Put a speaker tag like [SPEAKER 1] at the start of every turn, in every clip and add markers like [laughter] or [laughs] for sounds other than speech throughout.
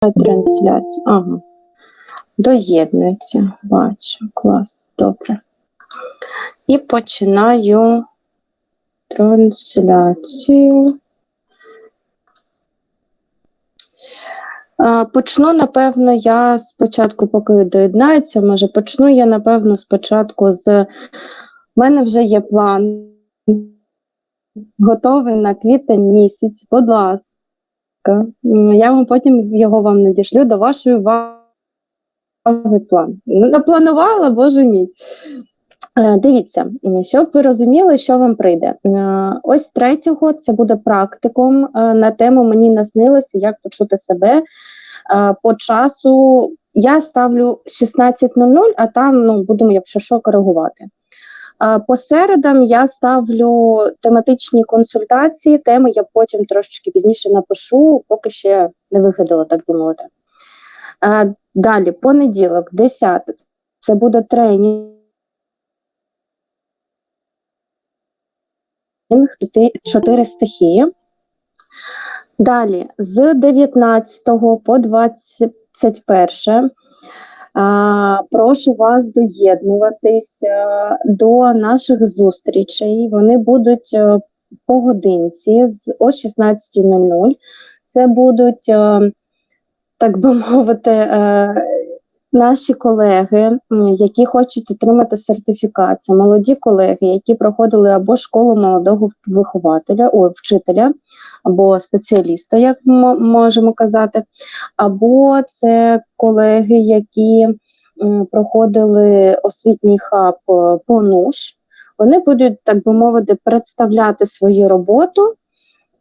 [SPEAKER 1] трансляцію. Ага. Доєднується. Бачу. Клас. Добре. І починаю трансляцію. Почну, напевно, я спочатку, поки доєднається, може, почну я, напевно, спочатку з. У мене вже є план. Готовий на квітень місяць, будь ласка. М, Я вам потім його вам надішлю до вашої уваги план. Ну, Напланувала, боже мій. Е, Дивіться, щоб ви розуміли, що вам прийде. Е, Ось третього це буде практикум е, на тему Мені наснилося, як почути себе. По часу я ставлю 16.00, а там ну, будемо, якщо що, коригувати. Е, По середам я ставлю тематичні консультації. Теми я потім трошечки пізніше напишу, поки ще не вигадала, так би мовити. Е, Далі, понеділок, 10 це буде тренінг. Чотири стихії. Далі, з 19 по 21 а, прошу вас доєднуватись до наших зустрічей. Вони будуть е, по годинці з о 16.00. Це будуть, е, так би мовити, е, наші колеги, які хочуть отримати сертифікат. Це молоді колеги, які проходили або школу молодого вихователя, ой, вчителя, або спеціаліста, як ми можемо казати, або це колеги, які проходили освітній хаб е, по НУШ. Вони будуть, так би мовити, представляти свою роботу,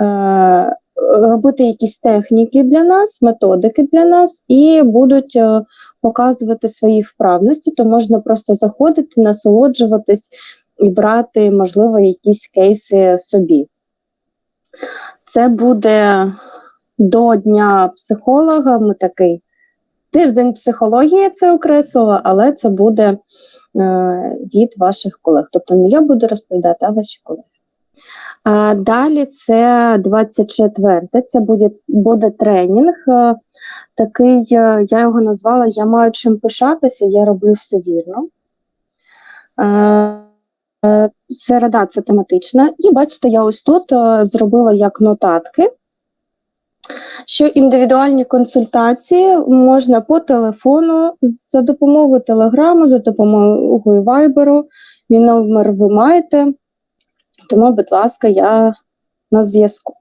[SPEAKER 1] е, робити якісь техніки для нас, методики для нас, і будуть е, показувати свої вправності, то можна просто заходити, насолоджуватись і брати, можливо, якісь кейси собі. Це буде до Дня психолога. Ми такий тиждень психології це окреслила, але це буде е, від ваших колег. Тобто не я буду розповідати, а ваші колеги. Далі це 24 це буде, буде тренінг. е, Такий, е, я його назвала Я маю чим пишатися, я роблю все вірно. Е, Середа це тематична. І бачите, я ось тут зробила як нотатки, що індивідуальні консультації можна по телефону за допомогою телеграму, за допомогою вайберу. Мій номер ви маєте. Тому, будь ласка, я на зв'язку.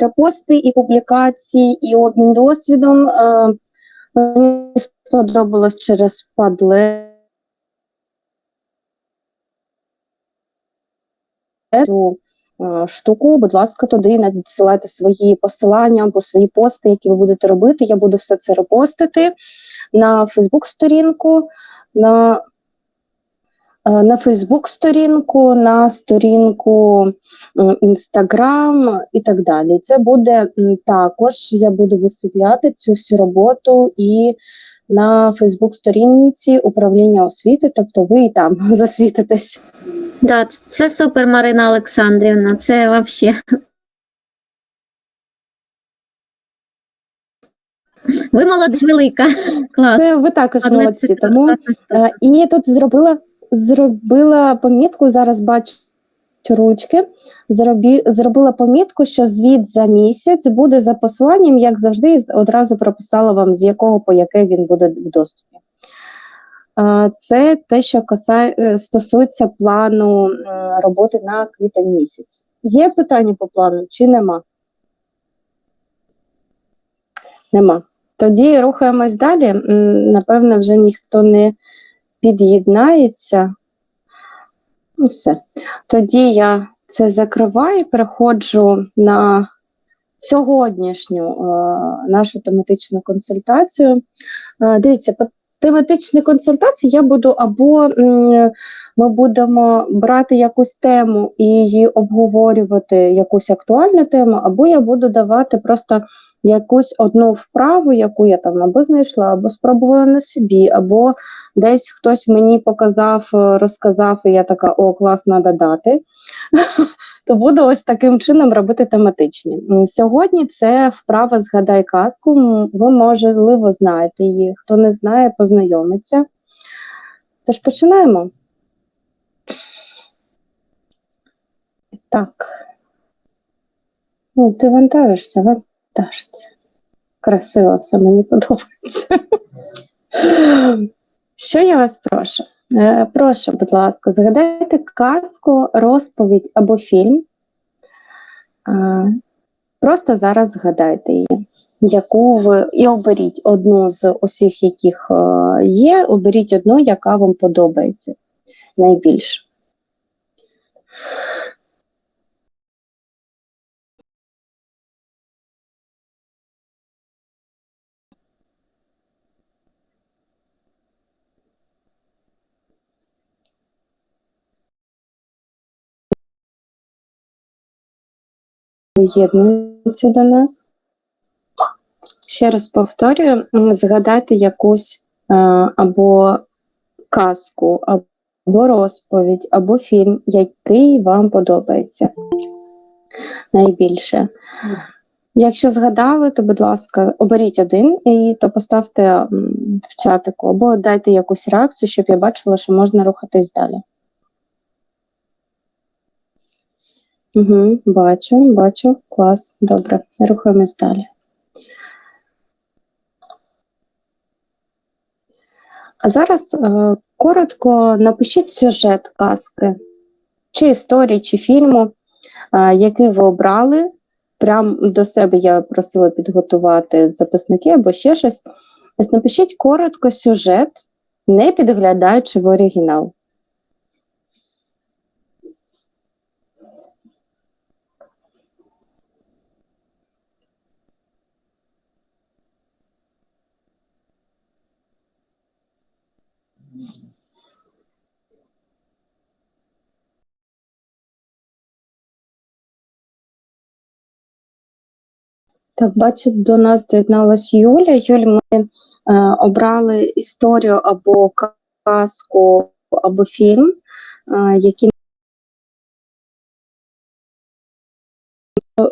[SPEAKER 1] Репости і публікації, і обмін досвідом. Мені сподобалось через Padlet. Цю штуку, будь ласка, туди надсилайте свої посилання або свої пости, які ви будете робити. Я буду все це репостити на Фейсбук-сторінку, на на Фейсбук-сторінку, на сторінку Інстаграм і так далі. Це буде також, я буду висвітляти цю всю роботу і на Фейсбук-сторінці управління освіти, тобто ви і там [laughs] засвітитесь.
[SPEAKER 2] Да, це супер, Марина Олександрівна. Це вообще. Ви молодець велика. Клас.
[SPEAKER 1] Це ви також молодці. Тому. Е, І тут зробила, зробила помітку, зараз бачу ручки. Зробі, зробила помітку, що звіт за місяць буде за посиланням, як завжди, одразу прописала вам, з якого по яке він буде в доступі. Е, Це те, що е, стосується плану роботи на квітень місяць. Є питання по плану чи нема? Нема. Тоді рухаємось далі. Напевно, вже ніхто не під'єднається. Ну, все. Тоді я це закриваю, переходжу на сьогоднішню е, нашу тематичну консультацію. Е, дивіться, по тематичній консультації я буду або ми будемо брати якусь тему і її обговорювати, якусь актуальну тему, або я буду давати просто якусь одну вправу, яку я там або знайшла, або спробувала на собі, або десь хтось мені показав, розказав, і я така, о, клас, треба дати. [laughs] то буду ось таким чином робити тематичні. Сьогодні це вправа згадай казку. Ви, можливо, знаєте її. Хто не знає, познайомиться. Тож починаємо. Так. Ну, ти вантажишся, вантажиться. Красиво все мені подобається. Що я вас прошу? Е, Прошу, будь ласка, згадайте казку, розповідь або фільм. Е, Просто зараз згадайте її, яку ви і оберіть одну з усіх, яких е, є, оберіть одну, яка вам подобається найбільше. Приєднуються до нас. Ще раз повторюю, м, згадайте якусь е, або казку, або розповідь, або фільм, який вам подобається найбільше. Якщо згадали, то, будь ласка, оберіть один і то поставте в чатику, або дайте якусь реакцію, щоб я бачила, що можна рухатись далі. Угу, бачу, бачу, клас. Добре, рухаємось далі. А зараз е, коротко напишіть сюжет казки, чи історії, чи фільму, е, який ви обрали. Прям до себе я просила підготувати записники або ще щось. Ось напишіть коротко сюжет, не підглядаючи в оригінал. Так, бачу, до нас доєдналась Юля. Юль, ми е, обрали історію або казку, або фільм, е, які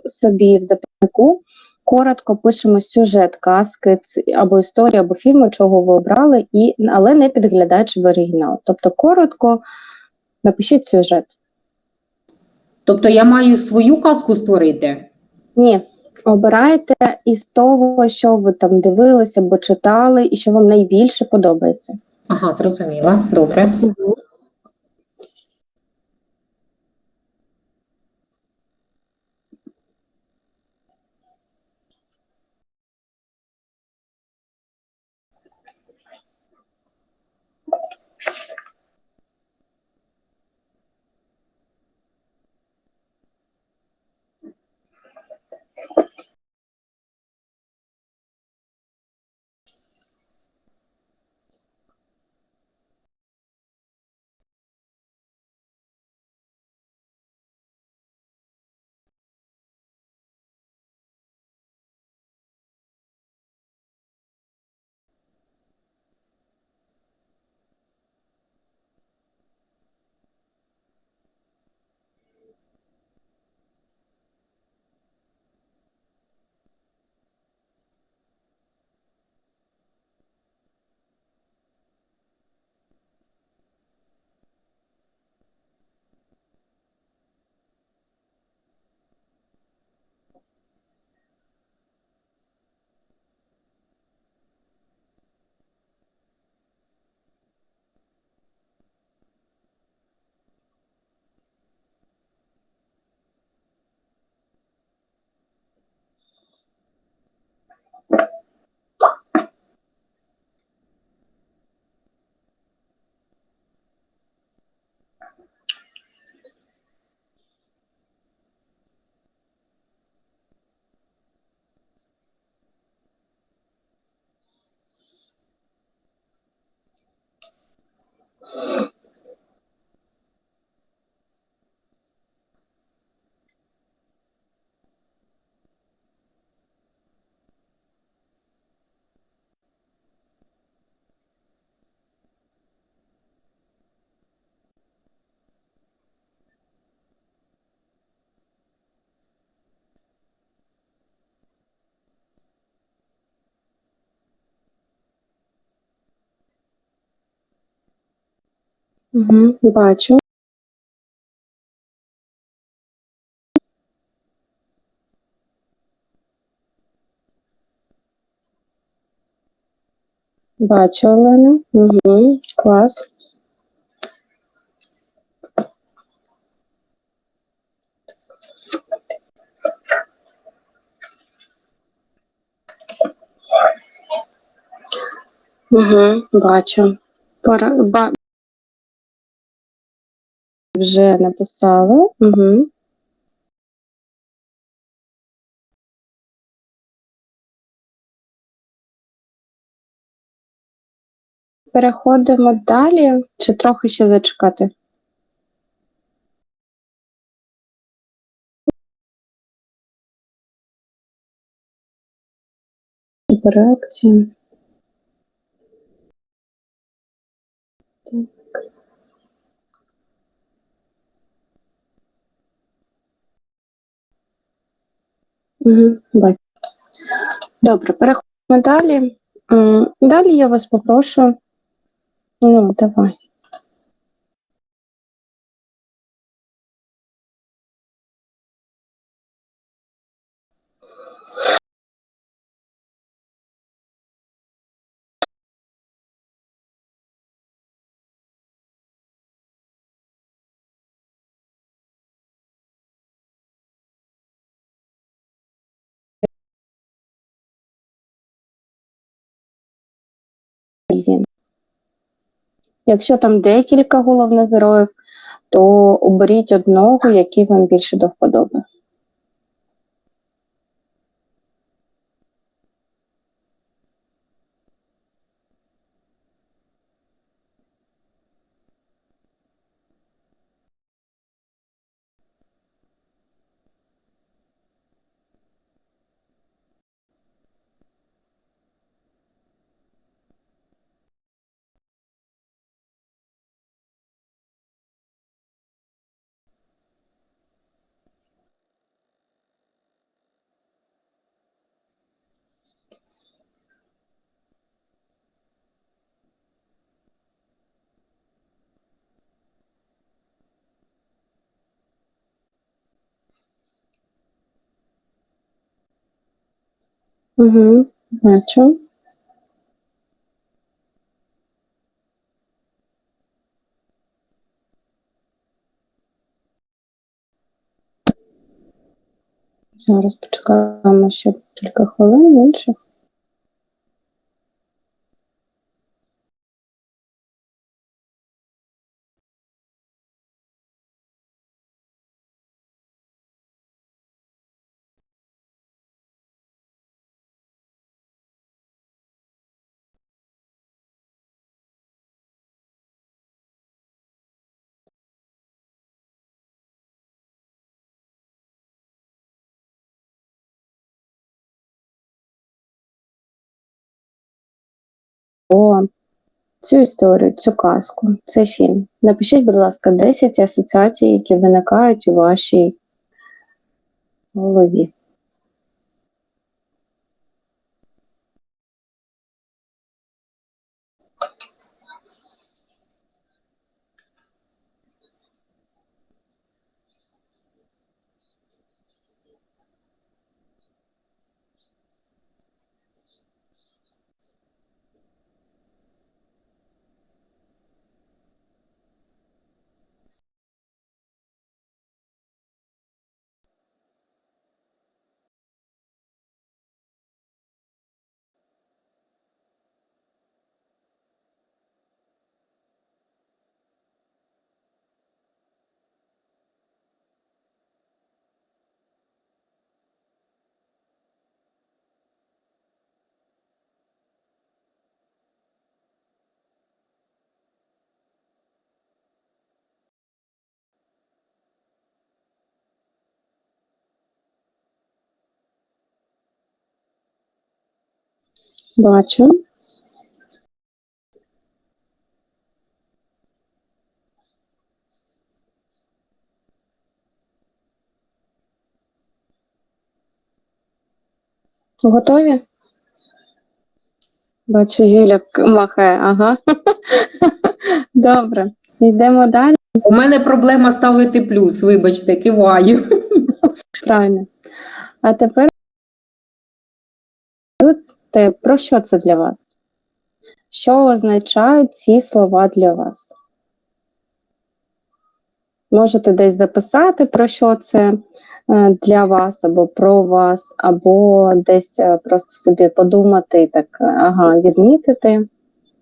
[SPEAKER 1] собі в записнику. Коротко пишемо сюжет казки або історії, або фільму, чого ви обрали, і, але не підглядаючи в оригінал. Тобто коротко напишіть сюжет.
[SPEAKER 3] Тобто я маю свою казку створити?
[SPEAKER 1] Ні, обирайте із того, що ви там дивилися або читали, і що вам найбільше подобається.
[SPEAKER 3] Ага, зрозуміла. Добре.
[SPEAKER 1] Угу, бачу. Бачу, Олена. Угу, клас. Угу, бачу. Пора, ба... Вже написали. Угу. Переходимо далі. Чи трохи ще зачекати? Реакція. Добре, переходимо далі. Далі я вас попрошу. Ну, давай. Якщо там декілька головних героїв, то оберіть одного, який вам більше до вподоби. Угу, бачу. Зараз почекаємо ще кілька хвилин інших. О, цю історію, цю казку, цей фільм. Напишіть, будь ласка, 10 асоціацій, які виникають у вашій голові. Бачу. Готові? Бачу, Юля махає, ага. [laughs] Добре. Йдемо далі.
[SPEAKER 3] У мене проблема ставити плюс, вибачте, киваю.
[SPEAKER 1] Правильно. А тепер те, про що це для вас? Що означають ці слова для вас? Можете десь записати, про що це е, для вас, або про вас, або десь е, просто собі подумати і так, ага, відмітити.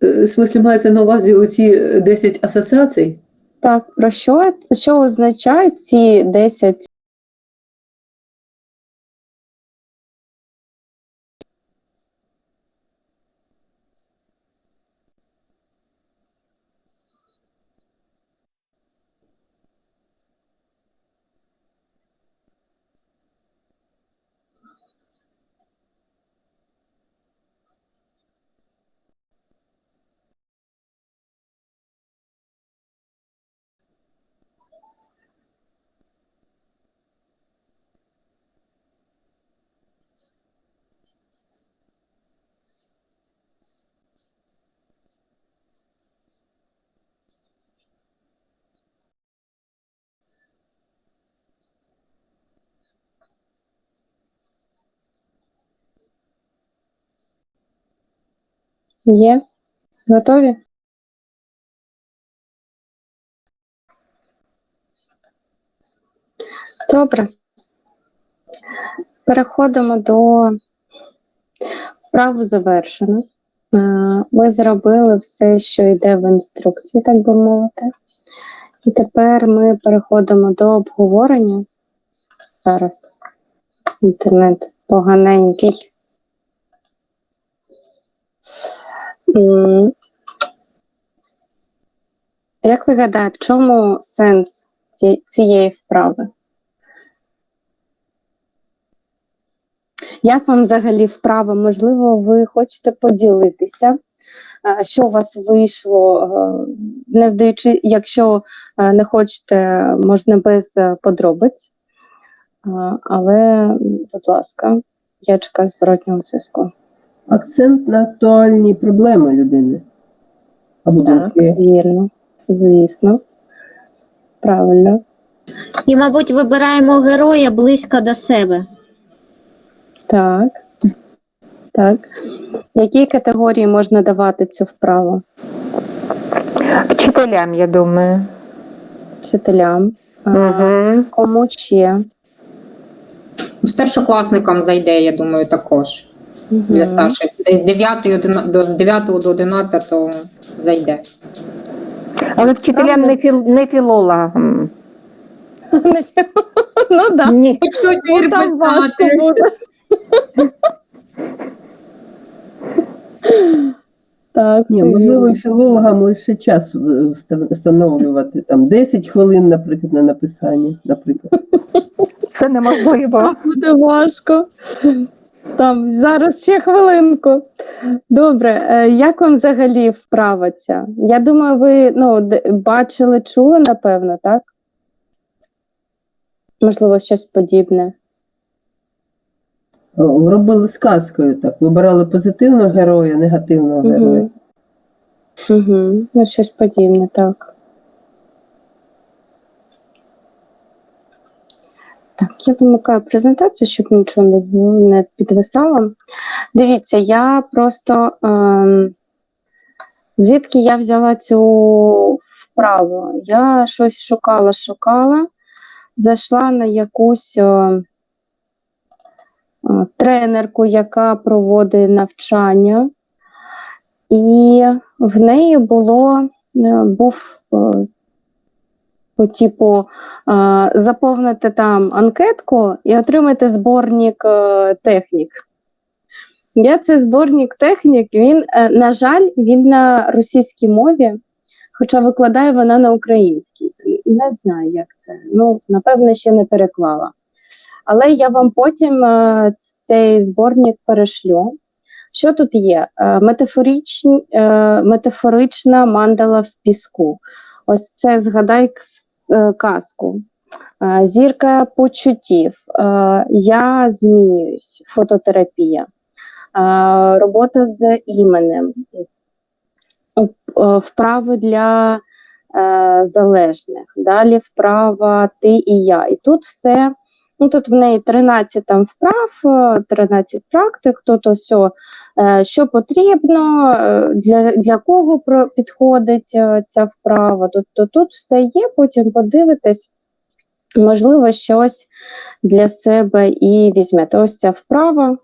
[SPEAKER 4] Е, В смислі мається на увазі оці 10 асоціацій?
[SPEAKER 1] Так, про що, що означають ці 10 є? Готові? Добре. Переходимо до вправи завершено. Е, Ми зробили все, що йде в інструкції, так би мовити. І тепер ми переходимо до обговорення. Зараз інтернет поганенький. Як ви гадаєте, в чому сенс цієї вправи? Як вам взагалі вправа? Можливо, ви хочете поділитися, що у вас вийшло, е, не вдаючи, якщо е, не хочете, можна без е, подробиць. Але, будь ласка, я чекаю зворотнього зв'язку.
[SPEAKER 5] Акцент на актуальні проблеми людини. Або
[SPEAKER 1] Так,
[SPEAKER 5] думки.
[SPEAKER 1] вірно, звісно. Правильно.
[SPEAKER 2] І, мабуть, вибираємо героя близько до себе.
[SPEAKER 1] Так. Так. Які категорії можна давати цю вправу?
[SPEAKER 6] Вчителям, я думаю.
[SPEAKER 1] Вчителям? А,
[SPEAKER 6] Угу.
[SPEAKER 1] Кому ще?
[SPEAKER 3] Старшокласникам зайде, я думаю, також. Для старших. Десь 9 одина- до 9 до 11 зайде.
[SPEAKER 6] Але вчителям не, філ, не філологам.
[SPEAKER 1] ну так.
[SPEAKER 6] Ні.
[SPEAKER 3] Почнуть
[SPEAKER 1] Ну, там важко
[SPEAKER 3] писати.
[SPEAKER 1] буде. Так,
[SPEAKER 5] Ні, можливо, філологам лише час е, встановлювати там 10 хвилин, наприклад, на написання, наприклад.
[SPEAKER 6] Це неможливо.
[SPEAKER 1] буде важко. Там зараз ще хвилинку. Добре, е, як вам взагалі вправа ця? Я думаю, ви ну, бачили, чули, напевно, так? Можливо, щось подібне.
[SPEAKER 5] Робили з казкою так. Вибирали позитивного героя, негативного героя.
[SPEAKER 1] Угу. Угу. Ну, щось подібне, так. Так, я вимикаю презентацію, щоб нічого не, не підвисало. Дивіться, я просто ем, звідки я взяла цю вправу? Я щось шукала, шукала, зайшла на якусь о, тренерку, яка проводить навчання. І в неї було е, був е, по типу заповнити там анкетку і отримати зборник е, технік. Я цей зборник технік, він, е, на жаль, він на російській мові, хоча викладає вона на українській. Не знаю, як це. Ну, напевно, ще не переклала. Але я вам потім е, цей зборник перешлю. Що тут є? Метафорична мандала в піску. Ось це згадай казку. Е, Зірка почуттів. Е, Я змінююсь. Фототерапія. Е, Робота з іменем. Е, Вправи для е, залежних. Далі вправа ти і я. І тут все. Ну, тут в неї 13 там вправ, е, 13 практик, тут ось о, е, що потрібно, е, для, для кого підходить е, ця вправа. Тут, то, тут все є, потім подивитесь, можливо, щось для себе і візьмете. Ось ця вправа.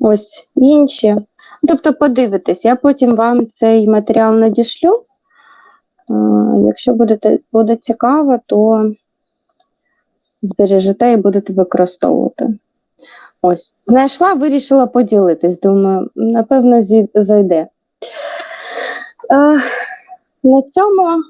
[SPEAKER 1] Ось інші. Тобто подивитесь, я потім вам цей матеріал надішлю. Якщо будете, буде цікаво, то збережете і будете використовувати. Ось, знайшла, вирішила поділитись. Думаю, напевно, зайде. Е, на цьому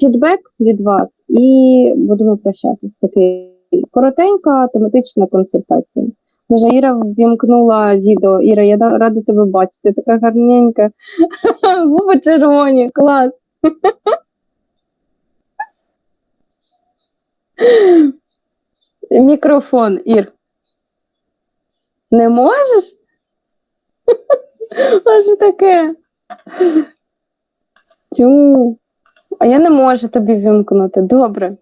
[SPEAKER 1] фідбек від вас, і будемо прощатись. Такий коротенька тематична консультація. Може, Іра ввімкнула відео. Іра, я рада тебе бачити, така гарненька. [laughs] Губи червоні, клас. [laughs] Мікрофон, Ір. Не можеш? [laughs] А що таке? Тю. А я не можу тобі вімкнути. Добре.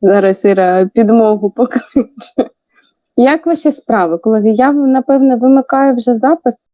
[SPEAKER 1] Зараз Іра підмогу покличе. Як ваші справи, колеги? Я, напевне, вимикаю вже запис.